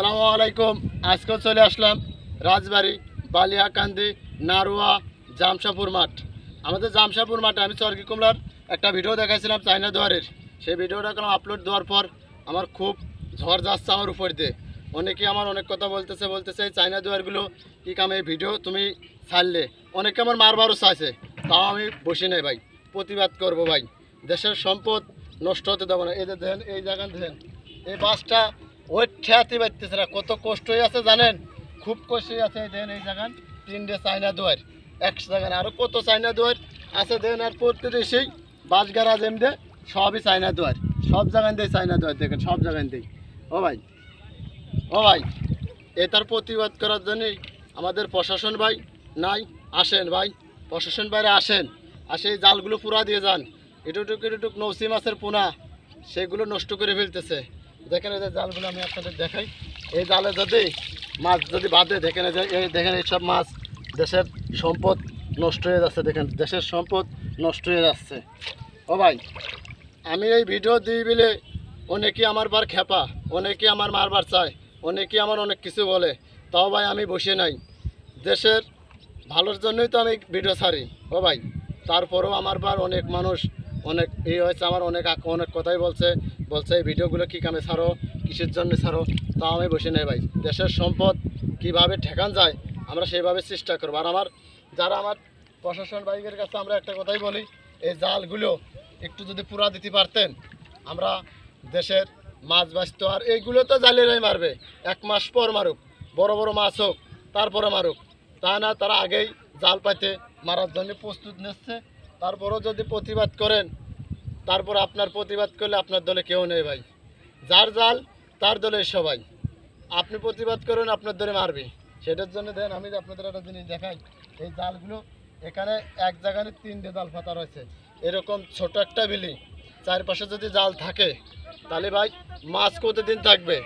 আসসালামু আলাইকুম। আজকেও চলে আসলাম রাজবাড়ি, বালিয়াকান্দি, নারুয়া জামশাপুর মাঠ। আমাদের জামশাপুর মাঠে আমি চরকি কুমড়ার একটা ভিডিও দেখাইছিলাম চাইনা দুয়ারের। সেই ভিডিওটা কোনো আপলোড দেওয়ার পর আমার খুব ঝড় যাচ্ছে আমার উপর দিয়ে। অনেকে আমার অনেক কথা বলতেছে বলতেছে, এই চাইনা দুয়ারগুলো কী কামে? এই ভিডিও তুমি ছাড়লে। অনেকে আমার মারবারও চাইছে। তাও আমি বসে নেই ভাই। প্রতিবাদ করব ভাই। দেশের সম্পদ নষ্ট হতে দেবো না। এই যে দেখেন, এই জায়গা দেখেন, এই বাসটা ওই ঠেয়াতে পারতেছে না, কত কষ্ট হয়ে আছে জানেন? খুব কষ্ট আছে দেন এই জায়গান তিনটে চাইনা দুয়ার, এক জায়গায় আরও কত চাইনা দুয়ার আছে দেন, আর প্রত্যেকে সেই বাস গ্যারাজ এমনি সবই চাইনা দুয়ার, সব জায়গায় দেয় চাইনা দুয়ার, দেখেন, সব জায়গায় দেয় ও ভাই ও ভাই এটার প্রতিবাদ করার জন্যে আমাদের প্রশাসন ভাই নাই, আসেন ভাই, প্রশাসন বাইরে আসেন আর সেই জালগুলো পুরা দিয়ে যান, এটুটুক এটুটুক নৌসি মাছের পোনা, সেগুলো নষ্ট করে ফেলতেছে। দেখেন এই যে জালগুলো আমি আপনাদের দেখাই। এই জালে যদি মাছ যদি বাঁধে দেখেন এই যে, এই দেখেন এইসব মাছ দেশের সম্পদ নষ্ট হয়ে যাচ্ছে, দেখেন, দেশের সম্পদ নষ্ট হয়ে যাচ্ছে। ও ভাই, আমি এই ভিডিও দিই বলে অনেকে আমার বার খেপা অনেকে আমার মারবার চায় অনেকে আমার অনেক কিছু বলে। তাও ভাই আমি বসে নাই। দেশের ভালোর জন্যই তো আমি ভিডিও ছাড়ি। ও ভাই, তারপরেও আমার বার অনেক মানুষ অনেক এই হয়েছে, আমার অনেক অনেক কথাই বলছে বলছে, এই ভিডিওগুলো কী কামে ছাড়ো? কিসের জন্য ছাড়ো? তাও আমি বসে নেই ভাই। দেশের সম্পদ কীভাবে ঠেকান যায়, আমরা সেইভাবে চেষ্টা করব। আর আমার, যারা আমার প্রশাসন বাইকের কাছে আমরা একটা কথাই বলি, এই জালগুলো একটু যদি পুরা দিতে পারতেন, আমরা দেশের মাছ বাঁচতো। আর এইগুলো তো জালেরাই মারবে। এক মাস পর মারুক, বড় বড় মাছ হোক, তারপরে মারুক। তা না, তারা আগেই জাল পাইতে মারার জন্য প্রস্তুত নিচ্ছে। তারপরেও যদি প্রতিবাদ করেন, তারপর আপনার প্রতিবাদ করলে আপনার দলে কেউ নেই ভাই। যার জাল, তার দলে সবাই। আপনি প্রতিবাদ করুন, আপনার দলে মারবে। সেটার জন্য দেন, আমি আপনাদের একটা জিনিস দেখাই। এই জালগুলো এখানে এক জায়গায় তিনটে জাল পাতা রয়েছে। এরকম ছোট একটা বিলি চারপাশে যদি জাল থাকে, তাহলে ভাই মাছ কতদিন থাকবে?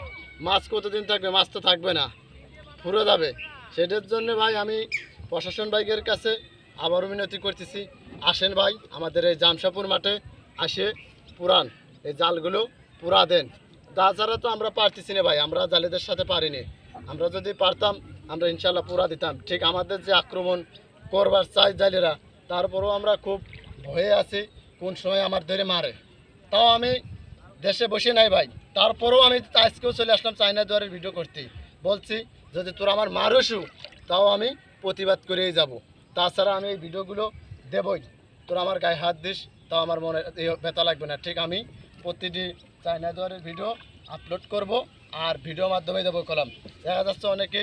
মাছ কতদিন থাকবে? মাছ তো থাকবে না। ফুরে যাবে। সেটার জন্য ভাই আমি প্রশাসন ভাইয়ের কাছে আবারও মিনতি করতেছি আসেন ভাই, আমাদের এই জামশাপুর মাঠে আসে পুরান। এই জালগুলো পুরা দেন। তাছাড়া তো আমরা পারতেছি না ভাই, আমরা জালেদের সাথে পারিনি। আমরা যদি পারতাম, আমরা ইনশাল্লাহ পুরা দিতাম। ঠিক আমাদের যে আক্রমণ করবার চাই জালেরা, তারপরেও আমরা খুব ভয়ে আছি, কোন সময় আমার ধরে মারে। তাও আমি দেশে বসে নাই ভাই। তারপরেও আমি আজকেও চলে আসলাম চাইনা দুয়ারের ভিডিও করতে। বলছি, যদি তোর আমার মারসু, তাও আমি প্রতিবাদ করেই যাব। তাছাড়া আমি এই ভিডিওগুলো দেবই। তোর আমার গায়ে হাত দিস, তাও আমার মনে ব্যথা লাগবে না। ঠিক আমি প্রতিটি চায়না দুয়ারের ভিডিও আপলোড করব আর ভিডিও মাধ্যমে দেবো কলাম। দেখা যাচ্ছে অনেকে,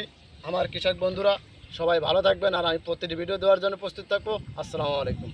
আমার কৃষক বন্ধুরা, সবাই ভালো থাকবেন আর আমি প্রতিটি ভিডিও দেওয়ার জন্য প্রস্তুত থাকব। আসসালামু আলাইকুম।